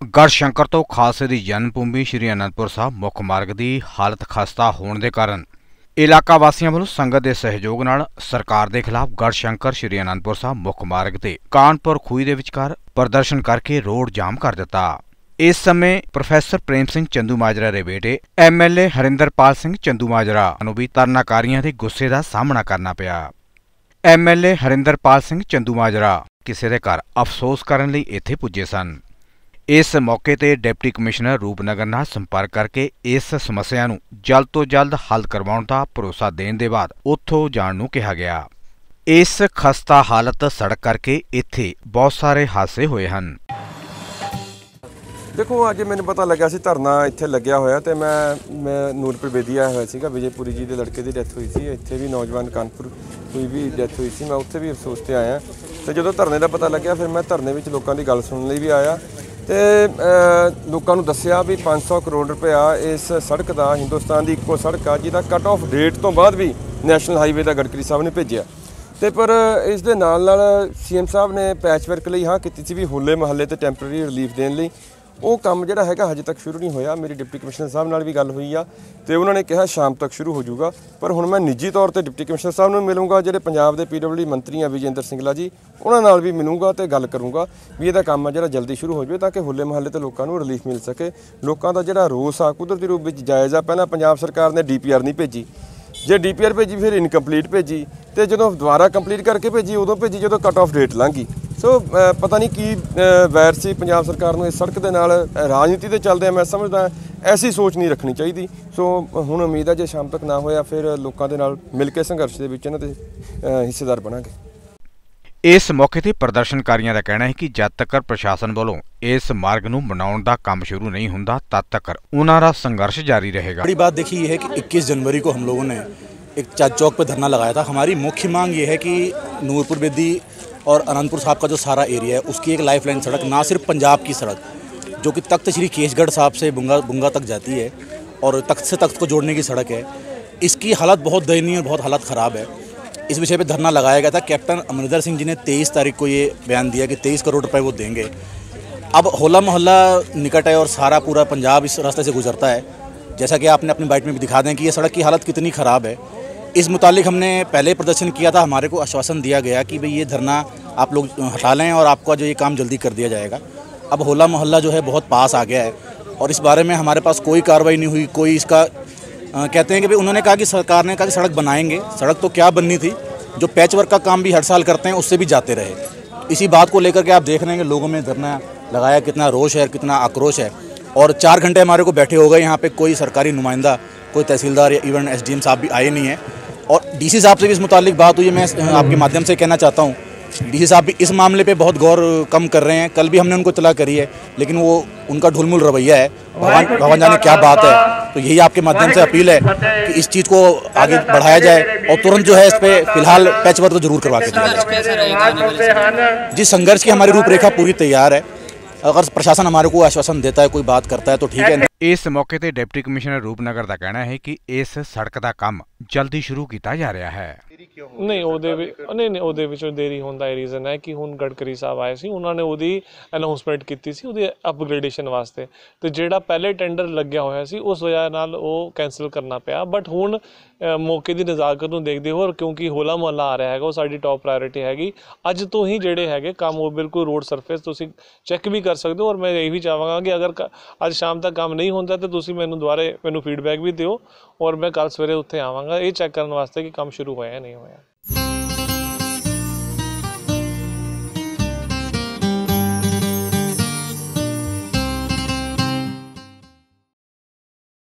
ਗੜਸ਼ੰਕਰ ਤੋਂ ਖਾਲਸੇ ਦੀ ਜਨਮ ਭੂਮੀ ਸ਼੍ਰੀ ਅਨੰਦਪੁਰ ਸਾਹਿਬ ਮੁੱਖ ਮਾਰਗ ਦੀ ਹਾਲਤ ਖਸਤਾ ਹੋਣ ਦੇ ਕਾਰਨ। ਇਲਾਕਾ ਵਾਸੀਆਂ ਵੱਲੋਂ ਸੰਗਤ ਦੇ ਸਹਿਯੋਗ ਨਾਲ ਸਰਕਾਰ ਦੇ ਖਿਲਾਫ ਗੜਸ਼ੰਕਰ ਸ਼੍ਰੀ ਅਨੰਦਪੁਰ ਸਾਹਿਬ ਮੁੱਖ ਮਾਰਗ ਤੇ ਕਾਨਪੁਰ ਖੂਹੀ ਦੇ ਵਿਚਕਾਰ ਪ੍ਰਦਰਸ਼ਨ ਕਰਕੇ ਰੋਡ ਜਾਮ ਕਰ ਦਿੱਤਾ। ਇਸ ਸਮੇਂ ਪ੍ਰੋਫੈਸਰ ਪ੍ਰੇਮ ਸਿੰਘ ਚੰਦੂ ਮਾਜਰਾ ਦੇ ਬੇਟੇ ਐਮਐਲਏ ਹਰਿੰਦਰਪਾਲ ਸਿੰਘ ਚੰਦੂ ਮਾਜਰਾ ਨੂੰ ਵੀ ਧਰਨਾਕਾਰੀਆਂ ਦੇ ਗੁੱਸੇ ਦਾ ਸਾਹਮਣਾ ਕਰਨਾ ਪਿਆ। ਐਮਐਲਏ ਹਰਿੰਦਰਪਾਲ ਸਿੰਘ ਚੰਦੂ ਮਾਜਰਾ ਕਿਸੇ ਦੇ ਘਰ ਅਫਸੋਸ ਕਰਨ ਲਈ ਇੱਥੇ ਪੁੱਜੇ ਸਨ। ਇਸ ਮੌਕੇ ਤੇ ਡਿਪਟੀ ਕਮਿਸ਼ਨਰ ਰੂਪਨਗਰ ਨਾਲ ਸੰਪਰਕ ਕਰਕੇ ਇਸ ਸਮੱਸਿਆ ਨੂੰ ਜਲਦ ਤੋਂ ਜਲਦ ਹੱਲ ਕਰਵਾਉਣ ਦਾ ਭਰੋਸਾ ਦੇਣ ਦੇ ਬਾਅਦ ਉੱਥੋਂ ਜਾਣ ਨੂੰ ਕਿਹਾ ਗਿਆ। ਇਸ ਖਸਤਾ ਹਾਲਤ ਸੜਕ ਕਰਕੇ ਇੱਥੇ ਬਹੁਤ ਸਾਰੇ ਹਾਦਸੇ ਹੋਏ ਹਨ। ਦੇਖੋ, ਅੱਜ ਮੈਨੂੰ ਪਤਾ ਲੱਗਿਆ ਸੀ ਧਰਨਾ ਇੱਥੇ ਲੱਗਿਆ ਹੋਇਆ ਤੇ ਮੈਂ ਮੈਂ ਨੂਰਪੁਰ ਬੇਦੀ ਆਇਆ ਹੋਇਆ ਸੀਗਾ, ਵਿਜੇਪੁਰੀ ਜੀ ਦੇ ਲੜਕੇ ਦੀ ਡੈਥ ਹੋਈ ਸੀ। ਇੱਥੇ ਵੀ ਨੌਜਵਾਨ ਕਾਨਪੁਰ ਕੋਈ ਵੀ ਡੈਥ ਹੋਈ ਸੀ, ਮੈਂ ਉੱਥੇ ਵੀ ਅਫਸੋਸ ਤੇ ਆਇਆ। ਤੇ ਜਦੋਂ ਧਰਨੇ ਦਾ ਪਤਾ ਲੱਗਿਆ, ਫਿਰ ਮੈਂ ਧਰਨੇ ਵਿੱਚ ਲੋਕਾਂ ਦੀ ਗੱਲ ਸੁਣਨ ਲਈ ਵੀ ਆਇਆ। ਤੇ ਲੋਕਾਂ ਨੂੰ ਦੱਸਿਆ ਵੀ 500 ਕਰੋੜ ਰੁਪਇਆ ਇਸ ਸੜਕ ਦਾ, ਹਿੰਦੁਸਤਾਨ ਦੀ ਇੱਕੋ ਸੜਕ ਆ, ਜਿਹਦਾ ਕੱਟ ਆਫ ਡੇਟ ਤੋਂ ਬਾਅਦ ਵੀ ਨੈਸ਼ਨਲ ਹਾਈਵੇ ਦਾ ਗਡਕਰੀ ਸਾਹਿਬ ਨੇ ਭੇਜਿਆ। ਤੇ ਪਰ ਇਸ ਦੇ ਨਾਲ ਨਾਲ ਸੀਐਮ ਸਾਹਿਬ ਨੇ ਪੈਚਵਰਕ ਲਈ ਹਾਂ, ਕੀਤੀ ਸੀ ਵੀ ਹੋਲੇ ਮਹੱਲੇ ਤੇ ਟੈਂਪਰੇਰੀ ਰਿਲੀਫ ਦੇਣ ਲਈ। ਉਹ ਕੰਮ ਜਿਹੜਾ ਹੈਗਾ ਹਜੇ ਤੱਕ ਸ਼ੁਰੂ ਨਹੀਂ ਹੋਇਆ। ਮੇਰੀ ਡਿਪਟੀ ਕਮਿਸ਼ਨਰ ਸਾਹਿਬ ਨਾਲ ਵੀ ਗੱਲ ਹੋਈ ਆ ਤੇ ਉਹਨਾਂ ਨੇ ਕਿਹਾ ਸ਼ਾਮ ਤੱਕ ਸ਼ੁਰੂ ਹੋ ਜਾਊਗਾ। ਪਰ ਹੁਣ ਮੈਂ ਨਿੱਜੀ ਤੌਰ ਤੇ ਡਿਪਟੀ ਕਮਿਸ਼ਨਰ ਸਾਹਿਬ ਨੂੰ ਮਿਲੂੰਗਾ, ਜਿਹੜੇ ਪੰਜਾਬ ਦੇ ਪੀਡਬਲਯੂ ਮੰਤਰੀ ਆ ਵਿਜੇਂਦਰ ਸਿੰਗਲਾ ਜੀ, ਉਹਨਾਂ ਨਾਲ ਵੀ ਮਿਲੂੰਗਾ ਤੇ ਗੱਲ ਕਰੂੰਗਾ ਵੀ ਇਹਦਾ ਕੰਮ ਆ ਜਿਹੜਾ ਜਲਦੀ ਸ਼ੁਰੂ ਹੋ ਜਾਵੇ ਤਾਂ ਕਿ ਹੋਲੇ ਮਹੱਲੇ ਤੇ ਲੋਕਾਂ ਨੂੰ ਰਿਲੀਫ ਮਿਲ ਸਕੇ। ਲੋਕਾਂ ਦਾ ਜਿਹੜਾ ਰੋਸ ਆ, ਕੁਦਰਤੀ ਰੂਪ ਵਿੱਚ ਜਾਇਜ਼ਾ ਪਹਿਲਾਂ ਪੰਜਾਬ ਸਰਕਾਰ ਨੇ ਡੀਪੀਆਰ ਨਹੀਂ ਭੇਜੀ। ਜੇ ਡੀਪੀਆਰ ਭੇਜੀ, ਫਿਰ ਇਨਕੰਪਲੀਟ ਭੇਜੀ ਤੇ ਜਦੋਂ ਦੁਬਾਰਾ ਕੰਪਲੀਟ ਕਰਕੇ ਭੇਜੀ, ਉਦੋਂ ਭੇਜੀ, ਜਦੋਂ ਕੱਟ ਆਫ ਡੇਟ ਲੰਘ ਸੋ ਅ, ਪਤਾ ਨਹੀਂ ਕੀ ਅ, ਵੈਰ ਸੀ ਪੰਜਾਬ ਸਰਕਾਰ ਨੂੰ ਇਸ ਸੜਕ ਦੇ ਨਾਲ ਅ, ਰਾਜਨੀਤੀ ਦੇ ਚੱਲਦੇ ਆ ਮੈਂ ਸਮਝਦਾ ਐਸੀ ਸੋਚ ਨਹੀਂ ਰੱਖਣੀ ਚਾਹੀਦੀ ਸੋ ਹੁਣ ਉਮੀਦ ਹੈ ਜੇ ਸ਼ਾਮ ਤੱਕ ਨਾ ਹੋਇਆ ਫਿਰ ਲੋਕਾਂ ਦੇ ਨਾਲ ਮਿਲ ਕੇ ਸੰਘਰਸ਼ ਦੇ ਵਿੱਚ ਇਹਨਾਂ ਦੇ ਅ, ਹਿੱਸੇਦਾਰ ਬਣਾਂਗੇ ਇਸ ਮੌਕੇ ਤੇ ਪ੍ਰਦਰਸ਼ਨਕਾਰੀਆਂ ਦਾ ਕਹਿਣਾ ਹੈ ਕਿ ਜਦ ਤੱਕ ਪ੍ਰਸ਼ਾਸਨ ਵੱਲੋਂ ਇਸ ਮਾਰਗ ਨੂੰ ਬਣਾਉਣ ਦਾ ਕੰਮ ਸ਼ੁਰੂ ਨਹੀਂ ਹੁੰਦਾ ਤਦ ਤੱਕ ਉਹਨਾਂ ਦਾ ਸੰਘਰਸ਼ ਜਾਰੀ ਰਹੇਗਾ बड़ी बात देखिए ये है कि 21 जनवरी को हम लोगों ने एक चार चौक पर धरना लगाया था हमारी मुख्य मांग ये है कि नूरपुर बेदी और अनंतपुर साहब का जो सारा एरिया है, उसकी एक लाइफ लाइन सड़क, ना सिर्फ़ पंजाब की सड़क, जो कि तख्त श्री केशगढ़ साहब से बुंगा बुंगा तक जाती है और तख्त से तख्त को जोड़ने की सड़क है। इसकी हालत बहुत दयनीय और बहुत हालत ख़राब है। इस विषय पर धरना लगाया गया था। कैप्टन अमरिंदर सिंह जी ने 23 तारीख को ये बयान दिया कि 23 करोड़ रुपये वो देंगे। अब होला मोहल्ला निकट है और सारा पूरा पंजाब इस रास्ते से गुजरता है। जैसा कि आपने अपनी बाइट में भी दिखा दें कि ये सड़क की हालत कितनी ख़राब है। इस मुतालिक हमने पहले प्रदर्शन किया था हमारे को आश्वासन दिया गया कि भाई ये धरना आप लोग हटा लें और आपका जो ये काम जल्दी कर दिया जाएगा। अब होला मोहल्ला जो है बहुत पास आ गया है और इस बारे में हमारे पास कोई कार्रवाई नहीं हुई कोई इसका अ, कहते हैं कि भाई उन्होंने कहा कि सरकार ने कहा कि सड़क बनाएँगे सड़क तो क्या बननी थी जो पैच वर्क का काम भी हर साल करते हैं उससे भी जाते रहे। इसी बात को लेकर के आप देख रहे हैं कि लोगों में धरना लगाया कितना रोष है कितना आक्रोश है। और चार घंटे हमारे को बैठे हो गए यहाँ पे कोई सरकारी नुमाइंदा कोई तहसीलदार या इवन एसडीएम साहब भी आए नहीं है। और डीसी साहब से भी इस मुतालिक बात हुई है मैं आपके माध्यम से कहना चाहता हूँ। डीसी साहब भी इस मामले पे बहुत गौर कम कर रहे हैं। कल भी हमने उनको इतला करी है लेकिन वो उनका ढुलमुल रवैया है। भगवान भगवान जाने क्या बात है। तो यही आपके माध्यम से अपील है कि इस चीज़ को आगे बढ़ाया जाए और तुरंत जो है इस पर फ़िलहाल पैच वर्क तो ज़रूर करवा के दिया जाए। जी संघर्ष की हमारी रूपरेखा पूरी तैयार है ਅਗਰ ਪ੍ਰਸ਼ਾਸਨ ਹਮਾਰੇ ਕੋ ਆਸ਼ਵਾਸਨ ਦੇਤਾ ਹੈ, ਕੋਈ ਬਾਤ ਕਰਤਾ ਹੈ, ਤਾਂ ਠੀਕ ਹੈ। ਇਸ ਮੌਕੇ ਤੇ ਡਿਪਟੀ ਕਮਿਸ਼ਨਰ ਰੂਪਨਗਰ ਦਾ ਕਹਿਣਾ ਹੈ ਕਿ ਇਸ ਸੜਕ ਦਾ ਕੰਮ ਜਲਦੀ ਸ਼ੁਰੂ ਕੀਤਾ ਜਾ ਰਿਹਾ ਹੈ। ਨਹੀਂ ਉਹਦੇ ਵਿੱਚ ਨਹੀਂ ਨਹੀਂ ਉਹਦੇ ਵਿੱਚੋਂ ਦੇਰੀ ਹੋਣ ਦਾ ਇਹ ਰੀਜ਼ਨ ਹੈ ਕਿ ਹੁਣ ਗਡਕਰੀ ਸਾਹਿਬ ਆਏ ਸੀ ਉਹਨਾਂ ਨੇ ਉਹਦੀ ਅਨਾਉਂਸਮੈਂਟ ਕੀਤੀ ਸੀ ਉਹਦੀ ਅਪਗ੍ਰੇਡੇਸ਼ਨ ਵਾਸਤੇ। ਤੇ ਜਿਹੜਾ ਪਹਿਲੇ ਟੈਂਡਰ ਲੱਗਿਆ ਹੋਇਆ ਸੀ ਉਸ ਵਜ੍ਹਾ ਨਾਲ ਉਹ ਕੈਨਸਲ ਕਰਨਾ ਪਿਆ। ਬਟ ਹੁਣ ਮੌਕੇ ਦੀ ਨਜ਼ਾਕਤ ਨੂੰ ਦੇਖਦੇ ਹੋ ਕਿਉਂਕਿ ਹੋਲਾ ਮੁਹੱਲਾ ਆ ਰਿਹਾ ਹੈਗਾ ਉਹ ਸਾਡੀ ਟਾਪ ਪ੍ਰਾਇੋਰਟੀ ਹੈਗੀ। ਅੱਜ ਤੋਂ ਹੀ ਜਿਹੜੇ ਹੈਗੇ ਕੰਮ ਉਹ ਬਿਲਕੁਲ ਰੋਡ ਸਰਫੇਸ ਤੁਸੀਂ ਚੈੱਕ ਵੀ ਕਰ ਸਕਦੇ ਹੋ। ਔਰ ਮੈਂ ਇਹ ਵੀ ਚਾਹਾਂਗਾ ਕਿ ਅਗਰ ਅੱਜ ਸ਼ਾਮ ਤੱਕ ਕੰਮ ਨਹੀਂ ਹੁੰਦਾ ਤੇ ਤੁਸੀਂ ਮੈਨੂੰ ਦੁਬਾਰੇ ਮੈਨੂੰ ਫੀਡਬੈਕ ਵੀ ਦਿਓ। ਔਰ ਮੈਂ ਕੱਲ ਸਵੇਰੇ ਉੱਥੇ ਆਵਾਂਗਾ ਇਹ ਚੈੱਕ ਕਰਨ ਵਾਸਤੇ ਕਿ ਕੰਮ ਸ਼ੁਰੂ ਹੋਇਆ ਜਾਂ ਨਹੀਂ ਹੋਇਆ